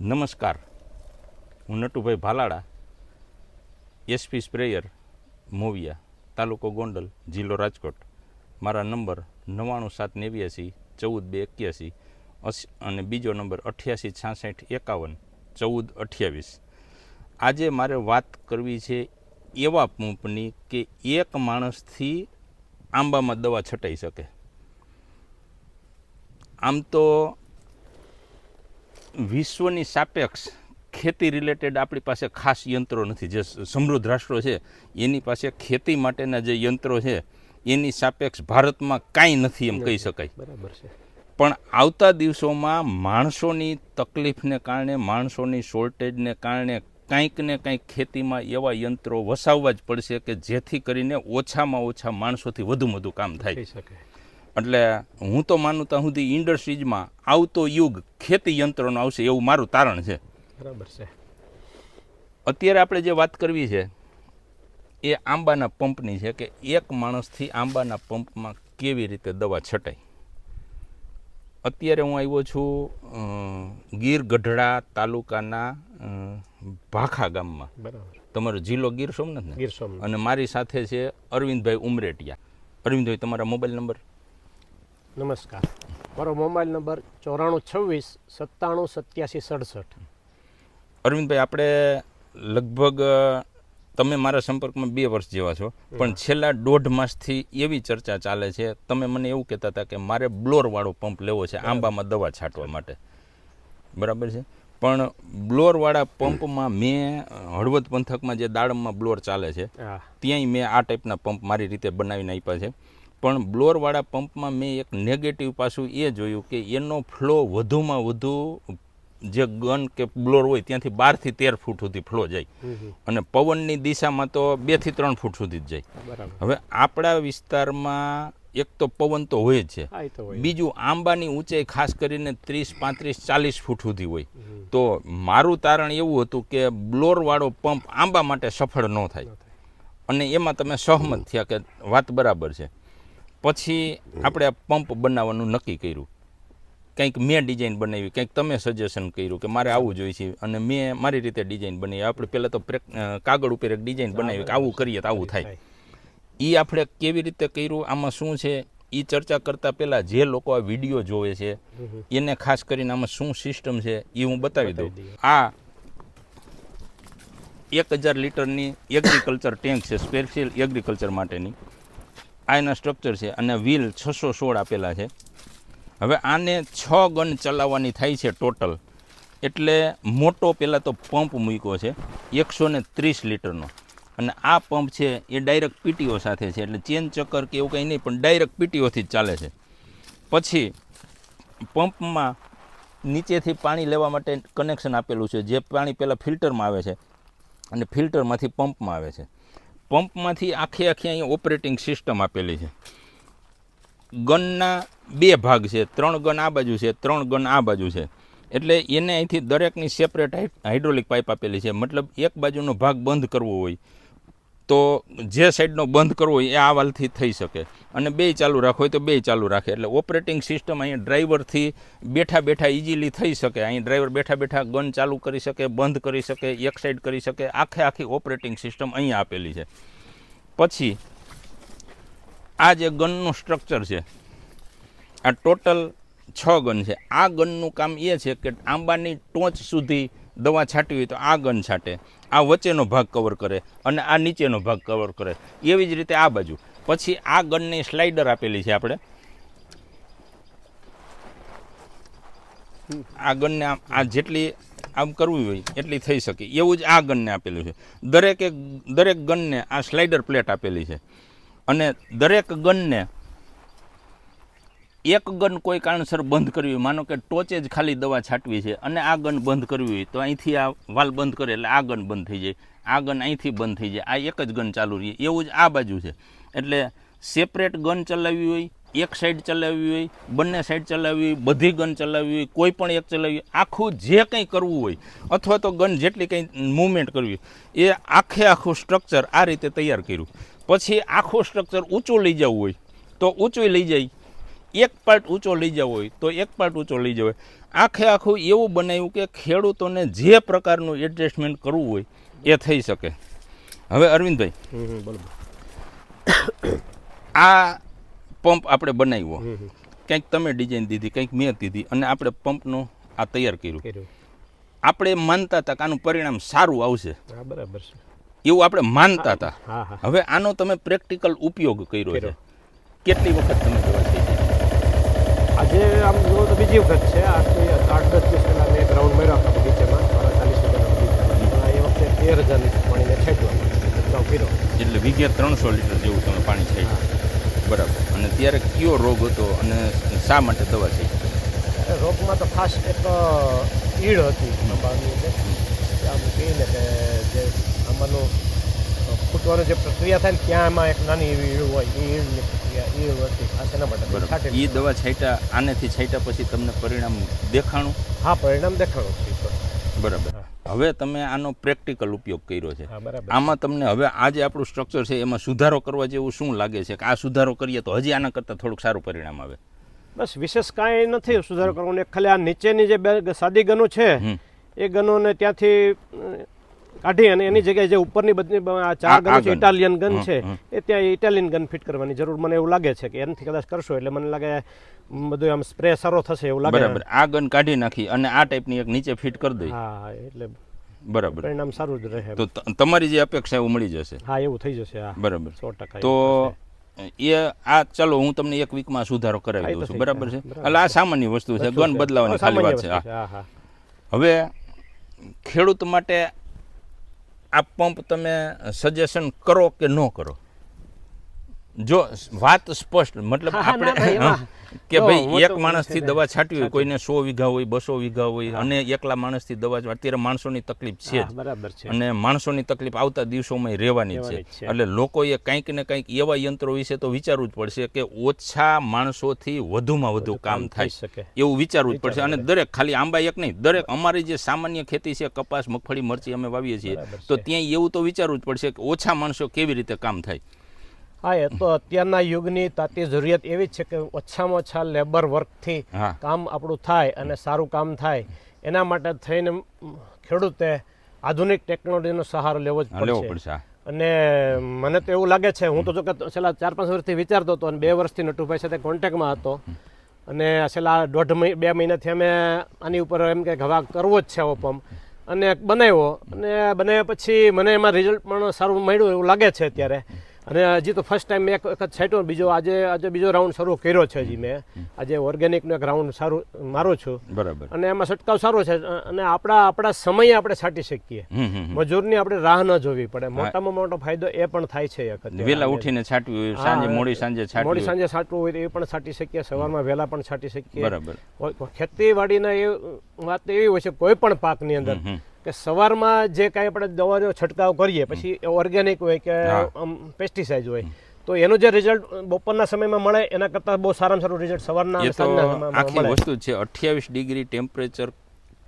નમસ્કાર. હું Natubhai Bhalada SP sprayer, મોવિયા, તાલુકો ગોંડલ, જિલ્લો રાજકોટ. મારા નંબર નવ્વાણું સાત નેવ્યાસી, ચૌદ બે એક્યાસી અને બીજો નંબર અઠ્યાસી છાસઠ એકાવન, ચૌદ અઠ્યાવીસ. આજે મારે વાત કરવી છે એવા પંપની કે એક માણસથી આંબામાં દવા છટાઈ શકે. આમ તો વિશ્વની સાપેક્ષ ખેતી રિલેટેડ આપણી પાસે ખાસ યંત્રો નથી. જે સમૃદ્ધ રાષ્ટ્રો છે એની પાસે ખેતી માટેના જે યંત્રો છે એની સાપેક્ષ ભારતમાં કાંઈ નથી એમ કહી શકાય. બરાબર છે. પણ આવતા દિવસોમાં માણસોની તકલીફને કારણે માણસોની શોર્ટેજને કારણે કંઈક ને કાંઈક ખેતીમાં એવા યંત્રો વસાવવા જ પડશે કે જેથી કરીને ઓછામાં ઓછા માણસોથી વધુ વધુ કામ થાય. શકે. એટલે હું તો માનું ત્યાં સુધી ઇન્ડસ્ટ્રીઝમાં આવતો યુગ ખેતી યંત્રોનો આવશે એવું મારું તારણ છે. બરાબર છે. અત્યારે આપણે જે વાત કરવી છે એ આંબાના પંપની છે કે એક માણસથી આંબાના પંપમાં કેવી રીતે દવા છટાય. અત્યારે હું આવ્યો છું ગીર ગઢડા તાલુકાના ભાખા ગામમાં. બરાબર. તમારો જિલ્લો ગીર સોમનાથ ને ગીર સોમનાથ. અને મારી સાથે છે અરવિંદભાઈ ઉમરેટિયા. અરવિંદભાઈ તમારા મોબાઈલ નંબર? નમસ્કાર. મારો મોબાઈલ નંબર ચોરાણું છવ્વીસ સત્તાણું સત્યાસી સડસઠ. અરવિંદભાઈ આપણે લગભગ તમે મારા સંપર્કમાં બે વર્ષ જેવા છો પણ છેલ્લા દોઢ માસથી એવી ચર્ચા ચાલે છે. તમે મને એવું કહેતા હતા કે મારે બ્લોરવાળો પંપ લેવો છે આંબામાં દવા છાંટવા માટે. બરાબર છે? પણ બ્લોરવાળા પંપમાં મેં હળવદ પંથકમાં જે દાડમમાં બ્લોર ચાલે છે ત્યાંય મેં આ ટાઈપના પંપ મારી રીતે બનાવીને આપ્યા છે. પણ બ્લોરવાળા પંપમાં મેં એક નેગેટિવ પાસું એ જોયું કે એનો ફ્લો વધુમાં વધુ જે ગન કે બ્લોર હોય ત્યાંથી બારથી તેર ફૂટ સુધી ફ્લો જાય. અને પવનની દિશામાં તો બેથી ત્રણ ફૂટ સુધી જ જાય. હવે આપણા વિસ્તારમાં એક તો પવન તો હોય જ છે. બીજું આંબાની ઊંચાઈ ખાસ કરીને ત્રીસ પાંત્રીસ ચાલીસ ફૂટ સુધી હોય. તો મારું તારણ એવું હતું કે બ્લોરવાળો પંપ આંબા માટે સફળ ન થાય. અને એમાં તમે સહમત થયા કે વાત બરાબર છે. પછી આપણે આ પંપ બનાવવાનું નક્કી કર્યું. કંઈક મેં ડિઝાઇન બનાવી કંઈક તમે સજેશન કર્યું કે મારે આવું જોઈએ છે અને મેં મારી રીતે ડિઝાઇન બનાવી. આપણે પહેલાં તો કાગળ ઉપર એક ડિઝાઇન બનાવી કે આવું કરીએ તો આવું થાય. એ આપણે કેવી રીતે કર્યું આમાં શું છે એ ચર્ચા કરતાં પહેલાં જે લોકો આ વીડિયો જોવે છે. એને ખાસ કરીને આમાં શું સિસ્ટમ છે એ હું બતાવી દઉં. આ એક હજાર લીટરની એગ્રીકલ્ચર ટેન્ક છે સ્પેશિયલ એગ્રીકલ્ચર માટેની. આ સ્ટ્રક્ચર છે અને વ્હીલ છસો સોળ આપેલા છે. હવે આને છ ગન ચલાવવાની થાય છે ટોટલ એટલે મોટો પહેલાં તો પંપ મૂક્યો છે, એકસો ને ત્રીસ લીટરનો. અને આ પંપ છે એ ડાયરેક્ટ પીટીઓ સાથે છે, એટલે ચેન ચક્કર કે એવું કંઈ નહીં, પણ ડાયરેક્ટ પીટીઓથી જ ચાલે છે. પછી પંપમાં નીચેથી પાણી લેવા માટે કનેક્શન આપેલું છે, જે પાણી પહેલાં ફિલ્ટરમાં આવે છે, અને ફિલ્ટરમાંથી પંપમાં આવે છે. પંપમાંથી આખી આખી અહીં ઓપરેટિંગ સિસ્ટમ આપેલી છે. ગનના બે ભાગ છે. ત્રણ ગન આ બાજુ છે, ત્રણ ગન આ બાજુ છે. એટલે એને અહીંથી દરેકની સેપરેટ હાઇડ્રોલિક પાઇપ આપેલી છે. મતલબ એક બાજુનો ભાગ બંધ કરવો હોય તો જે સાઈડનો બંધ કરવો હોય એ આ વાલથી થઈ શકે. અને બે ચાલુ રાખો હોય તો બે ચાલુ રાખે. એટલે ઓપરેટિંગ સિસ્ટમ અહીં ડ્રાઈવરથી બેઠા બેઠા ઇઝીલી થઈ શકે. અહીં ડ્રાઈવર બેઠા બેઠા ગન ચાલુ કરી શકે, બંધ કરી શકે, એક સાઈડ કરી શકે. આખે આખી ઓપરેટિંગ સિસ્ટમ અહીંયા આપેલી છે. પછી આ જે ગનનું સ્ટ્રક્ચર છે, આ ટોટલ છ ગન છે. આ ગનનું કામ એ છે કે આંબાની ટોચ સુધી દવા છાંટવી હોય તો આ ગન છાંટે, આ વચ્ચેનો ભાગ કવર કરે અને આ નીચેનો ભાગ કવર કરે. એવી જ રીતે આ બાજુ. પછી આ ગનની સ્લાઇડર આપેલી છે આપણે. આ ગનને આમ, આ જેટલી આમ કરવી હોય એટલી થઈ શકે. એવું જ આ ગનને આપેલું છે. દરેકે, દરેક ગનને આ સ્લાઇડર પ્લેટ આપેલી છે. અને દરેક ગનને એક ગન કોઈ કારણસર બંધ કરવી હોય, માનો કે ટોચે જ ખાલી દવા છાંટવી છે અને આ ગન બંધ કરવી હોય, તો અહીંથી આ વાલ બંધ કરે એટલે આ ગન બંધ થઈ જાય. આ ગન અહીંથી બંધ થઈ જાય. આ એક જ ગન ચાલુ રહે. એવું જ આ બાજુ છે. એટલે સેપરેટ ગન ચલાવવી હોય, એક સાઈડ ચલાવવી હોય, બંને સાઈડ ચલાવવી હોય, બધી ગન ચલાવવી હોય, કોઈ પણ એક ચલાવવી આખું જે કંઈ કરવું હોય, અથવા તો ગન જેટલી કંઈ મૂવમેન્ટ કરવી એ આખે આખું સ્ટ્રક્ચર આ રીતે તૈયાર કર્યું. પછી આખું સ્ટ્રક્ચર ઊંચું લઈ જવું હોય, તો ઊંચું લઈ જાય. એક પાર્ટ ઊંચો લઈ જવો હોય તો એક પાર્ટ ઊંચો લઈ જવો આખે આખું એવું બનાવ્યું કે ખેડૂતોને જે પ્રકારનું એડજસ્ટમેન્ટ કરવું હોય એ થઈ શકે. હવે અરવિંદભાઈ હમ, આ પંપ આપણે બનાવ્યો. કંઈક તમે ડિઝાઇન દીધી કંઈક મેં દીધી અને આપણે પંપનું આ તૈયાર કર્યું. આપણે માનતા હતા કે આનું પરિણામ સારું આવશે. બરાબર છે. એવું આપણે માનતા હતા. હવે આનો તમે પ્રેક્ટિકલ ઉપયોગ કર્યો છે. કેટલી વખત તમે દવા થઈ આજે આમ જુઓ તો બીજી વખત છે. આજથી આઠ દસ દિવસ પહેલાં મેં ગ્રાઉન્ડ માર્યો હતો બગીચામાં. મારા ચાલીસ હજારના બગીચામાં. એ વખતે તેર હજાર લીટર પાણીને છેટલો કર્યો. એટલે વીઘે ત્રણસો લીટર જેવું તમે પાણી છે બરાબર. અને ત્યારે કયો રોગ હતો અને શા માટે દવા ત્યારે રોગમાં તો ખાસ એક ઈડ હતી આમ કહીને કે જે આંબાનું ફૂટવાની જે પ્રક્રિયા થાય ને ત્યાં એમાં એક નાની એવી હોય એ ઈડની પ્રક્રિયા ઈડ હતી ખાસ એના માટે બરાબર. એ દવા છાંટા આનેથી છાંટા પછી તમને પરિણામ દેખાણું? હા પરિણામ દેખાણું છે બરાબર. હવે તમે આનો પ્રેક્ટિકલ ઉપયોગ કર્યો છે. બરાબર. આમાં તમને હવે આ જે આપણું સ્ટ્રક્ચર છે એમાં સુધારો કરવા જેવું શું લાગે છે? કે આ સુધારો કરીએ તો હજી આના કરતાં થોડુંક સારું પરિણામ આવે. બસ વિશેષ કાંઈ નથી સુધારો કરવાનો. ખાલી આ નીચેની જે બે સાદી ગનો છે એ ગનોને ત્યાંથી કાઢી અને એની જગ્યાએ જે ઉપરની બધી ચાર ગન છે. ઇટાલિયન ગન છે એ ત્યાં ઇટાલિયન ગન ફિટ કરવાની જરૂર મને એવું લાગે છે કે એનાથી કદાચ કરશો એટલે મને લાગે બધું આમ સ્પ્રે સારો થશે એવું લાગે. બરાબર. આ ગન કાઢી નાખી અને આ ટાઈપની એક નીચે ફિટ કરી દઈ. હા એટલે બરાબર. પરિણામ સારું જ રહે તો તમારી જે અપેક્ષા એવું મળી જશે. હા એવું થઈ જશે હા. બરાબર. સો ટકા તો એ આ ચલો હું તમને એક વીકમાં સુધારો કરાવી દઉં છું. બરાબર છે? એટલે આ સામાન્ય વસ્તુ છે. ગન. બદલાવાની ખાલી વાત છે હવે ખેડૂત માટે આ પંપ તમે સજેશન કરો કે ન કરો? જો વાત સ્પષ્ટ મતલબ આપણે કે ભાઈ એક માણસથી દવા છાંટવી હોય કોઈને સો વીઘા હોય બસો વીઘા હોય અને એકલા માણસથી દવા અત્યારે માણસોની તકલીફ છે બરાબર છે. અને માણસોની તકલીફ આવતા દિવસોમાં રહેવાની છે. એટલે લોકોએ કંઈક ને કંઈક એવા યંત્રો વિશે તો વિચારવું જ પડશે કે ઓછા માણસોથી વધુમાં વધુ કામ થઈ થાય. શકે. એવું વિચારવું જ પડશે. અને દરેક ખાલી આંબા એક નહીં દરેક અમારી જે સામાન્ય ખેતી છે કપાસ મગફળી મરચી અમે વાવીએ છીએ તો ત્યાં એવું તો વિચારવું જ પડશે કે ઓછા માણસો કેવી રીતે કામ થાય. હા એ તો અત્યારના યુગની તાતી જરૂરિયાત એવી જ છે કે ઓછામાં ઓછા લેબર વર્કથી કામ આપણું થાય અને સારું કામ થાય. એના માટે થઈને ખેડૂતે આધુનિક ટેકનોલોજીનો સહારો લેવો જ પડશે. પડશે અને મને તો એવું લાગે છે હું તો જો કે છેલ્લા ચાર પાંચ વર્ષથી વિચારતો હતો અને બે વર્ષથી નટુભાઈ સાથે કોન્ટેક્ટમાં હતો. અને છેલ્લા દોઢ મહિ બે મહિનાથી અમે આની ઉપર એમ કે હવા કરવો જ છે આવો પંપ. અને બનાવ્યો. અને બનાવ્યા પછી મને એમાં રિઝલ્ટ પણ સારું મળ્યું એવું લાગે છે અત્યારે. અને હજી તો ફર્સ્ટ ટાઈમ મેં એક વખત છાંટ્યો બીજો આજે આજે બીજો રાઉન્ડ શરૂ કર્યો છે હજી મેં. આજે ઓર્ગેનિકનો એક રાઉન્ડ સારું મારો છું. બરાબર. અને એમાં છંટકાવ સારો છે. અને આપણા આપણા સમયે આપણે છાંટી શકીએ. મજૂરની આપણે રાહ ન જોવી પડે. મોટામાં મોટો ફાયદો એ પણ થાય છે એક વહેલા ઉઠીને છાંટવું હોય સાંજે મોડી સાંજે મોડી હોય. સાંજે છાંટવું હોય તો એ પણ છાંટી શકીએ. સવારમાં વહેલા પણ છાંટી શકીએ. બરાબર. ખેતીવાડીના એ વાત એવી હોય છે કોઈ પણ પાકની અંદર. કે સવારમાં જે કાંઈ આપણે દવાનો છંટકાવ કરીએ પછી ઓર્ગેનિક હોય કે આમ પેસ્ટિસાઇડ હોય તો એનું જે રિઝલ્ટ બપોરના સમયમાં મળે એના કરતાં બહુ સારામાં સારું રિઝલ્ટ સવારના આખી વસ્તુ છે. અઠ્યાવીસ ડિગ્રી ટેમ્પરેચર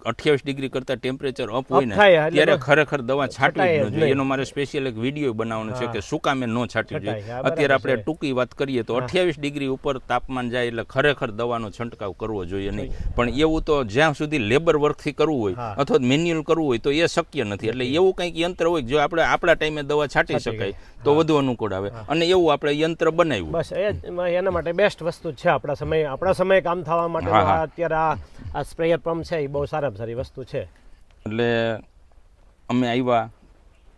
અઠ્યાવીસ ડિગ્રી કરતા ટેમ્પરેચર અપ હોય ને ત્યારે ખરેખર દવા છાંટવી જ ન જોઈએ. એનો મારે સ્પેશિયલ એક વીડિયો બનાવવાનો છે કે શું કામે ન છાંટવી જોઈએ. અત્યારે આપણે ટૂંકી વાત કરીએ તો અઠ્યાવીસ ડિગ્રી ઉપર તાપમાન જાય એટલે ખરેખર દવાનો છંટકાવ કરવો જોઈએ નહીં. પણ એવું તો જ્યાં સુધી લેબર વર્કથી કરવું હોય અથવા મેન્યુઅલ કરવું હોય તો એ શક્ય નથી. એટલે એવું કંઈક યંત્ર હોય જો આપણે આપણા ટાઈમે દવા છાંટી શકાય તો વધુ અનુકૂળ આવે. અને એવું આપણે યંત્ર બનાવ્યું. બસ એના માટે બેસ્ટ વસ્તુ છે આપણા સમય. આપણા સમયે કામ થવા માટે. અત્યારે આ સ્પ્રેયર પંપ છે એ બહુ સારામાં સારી વસ્તુ છે. એટલે અમે આવ્યા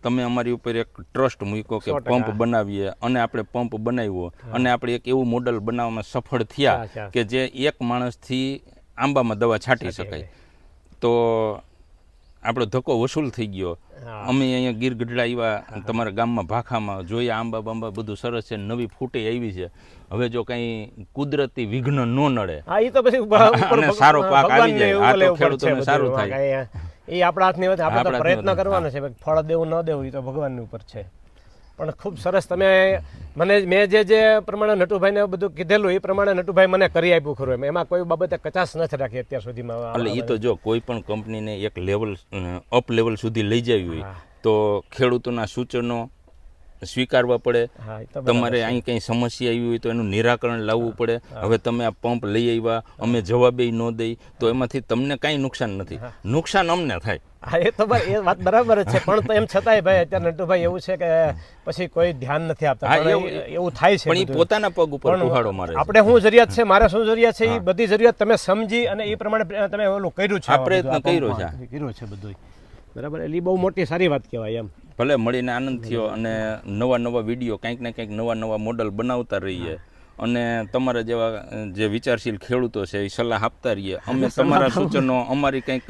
તમે અમારી ઉપર એક ટ્રસ્ટ મૂક્યો કે પંપ બનાવીએ અને આપણે પંપ બનાવ્યો. અને આપણે એક એવું મોડલ બનાવવામાં સફળ થયા. કે જે એક માણસથી આંબામાં દવા છાંટી શકાય. તો આપણો ધક્કો વસૂલ થઈ ગયો. અમે અહીંયા ગીર ગઢડા આવ્યા તમારા ગામમાં ભાખામાં જોઈએ આંબા બાંબા બધું સરસ છે નવી ફૂટે આવી છે. હવે જો કંઈ કુદરતી વિઘ્ન ન નડે. હા એ તો પછી અને સારો પાક આવી જાય. આ તો ખેડૂતોને સારું થાય. એ આપણા હાથની વાત આપણે પ્રયત્ન કરવાનો છે ફળ દેવું ન દેવું એ તો ભગવાનની ઉપર છે. પણ ખૂબ સરસ તમે મને મેં જે જે પ્રમાણે નટુભાઈને બધું કીધેલું એ પ્રમાણે નટુભાઈ મને કરી આપ્યું ખરું એમ. એમાં કોઈ બાબતે કચાશ નથી રાખી અત્યાર સુધીમાં એટલે એ તો જો કોઈ પણ કંપનીને એક લેવલ અપ લેવલ સુધી લઈ જવી હોય તો ખેડૂતોના સૂચનો સ્વીકારવા પડે. તમારે અહીં કંઈ સમસ્યા આવી હોય તો એનું નિરાકરણ લાવવું પડે. હવે તમે આ પંપ લઈ આવ્યા અમે જવાબે ન દઈ તો એમાંથી તમને કાંઈ નુકસાન નથી. નુકસાન અમને થાય. હા એ તો ભાઈ એ વાત બરાબર છે. પણ તો એમ છતાંય ભાઈ અત્યારે નટુભાઈ એવું છે કે પછી કોઈ ધ્યાન નથી આપતા. એવું- થાય છે પણ પોતાના પગ ઉપર ઉહાડો મારે આપણે શું જરૂરિયાત છે મારે શું જરૂરિયાત છે એ બધી જરૂરિયાત તમે સમજી અને એ પ્રમાણે તમે ઓલું કર્યું છે આ પ્રયત્ન કર્યો છે. કર્યો છે બધું બરાબર એટલે બહુ મોટી સારી વાત કહેવાય એમ. ભલે મળીને આનંદ થયો અને નવા નવા વીડિયો કંઈક ને કંઈક નવા નવા મોડલ બનાવતા રહીએ. અને તમારા જેવા જે વિચારશીલ ખેડૂતો છે એ સલાહ આપતા રહીએ. અમે તમારા સૂચનો અમારી કંઈક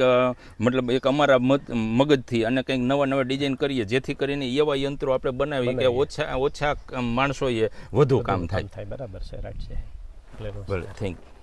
મતલબ એક અમારા મગજથી અને કંઈક નવા નવા ડિઝાઇન કરીએ જેથી કરીને એવા યંત્રો આપણે બનાવીએ કે ઓછા ઓછા માણસોએ વધુ કામ થાય. થાય. બરાબર છે. રાઈટ છે. ભલે થેન્ક યુ